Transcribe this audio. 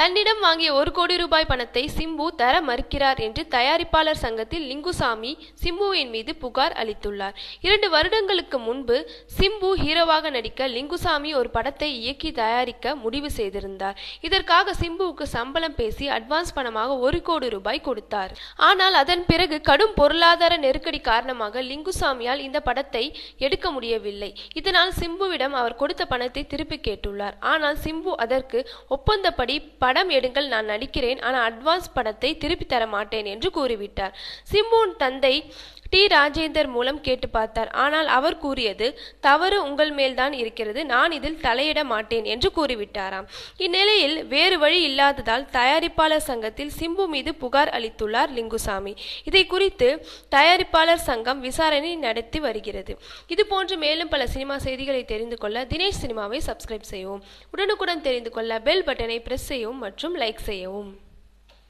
தன்னிடம் வாங்கிய ஒரு கோடி ரூபாய் பணத்தை சிம்பு தர மறுக்கிறார் என்று தயாரிப்பாளர் சங்கத்தில் லிங்குசாமி சிம்புவின் மீது புகார் அளித்துள்ளார். இரண்டு வருடங்களுக்கு முன்பு சிம்பு ஹீரோவாக நடிக்க லிங்குசாமி ஒரு படத்தை இயக்கி தயாரிக்க முடிவு செய்திருந்தார். இதற்காக சிம்புவுக்கு சம்பளம் பேசி அட்வான்ஸ் பணமாக ஒரு கோடி ரூபாய் கொடுத்தார். ஆனால் அதன் பிறகு கடும் பொருளாதார நெருக்கடி காரணமாக லிங்குசாமியால் இந்த படத்தை எடுக்க முடியவில்லை. இதனால் சிம்புவிடம் அவர் கொடுத்த பணத்தை திருப்பி கேட்டுள்ளார். ஆனால் சிம்பு அதற்கு ஒப்பந்தப்படி படம் எடுங்கள் நான் நடிக்கிறேன். ஆனால் அட்வான்ஸ் படத்தை திருப்பி தர மாட்டேன் என்று கூறிவிட்டார். சிம்புவின் தந்தை டி ராஜேந்தர் மூலம் கேட்டு பார்த்தார். ஆனால் அவர் கூறியது தவறு உங்கள் மேல்தான் இருக்கிறது. நான் இதில் தலையிட மாட்டேன் என்று கூறிவிட்டாராம். இந்நிலையில் வேறு வழி இல்லாததால் தயாரிப்பாளர் சங்கத்தில் சிம்பு மீது புகார் அளித்துள்ளார் லிங்குசாமி. இதை குறித்து தயாரிப்பாளர் சங்கம் விசாரணை நடத்தி வருகிறது. இதுபோன்று மேலும் பல சினிமா செய்திகளை தெரிந்து கொள்ள தினேஷ் சினிமாவை சப்ஸ்கிரைப் செய்யவும் உடனுக்குடன் தெரிந்து கொள்ள பெல் பட்டனை பிரஸ் செய்யவும் மற்றும் லைக் செய்யவும்.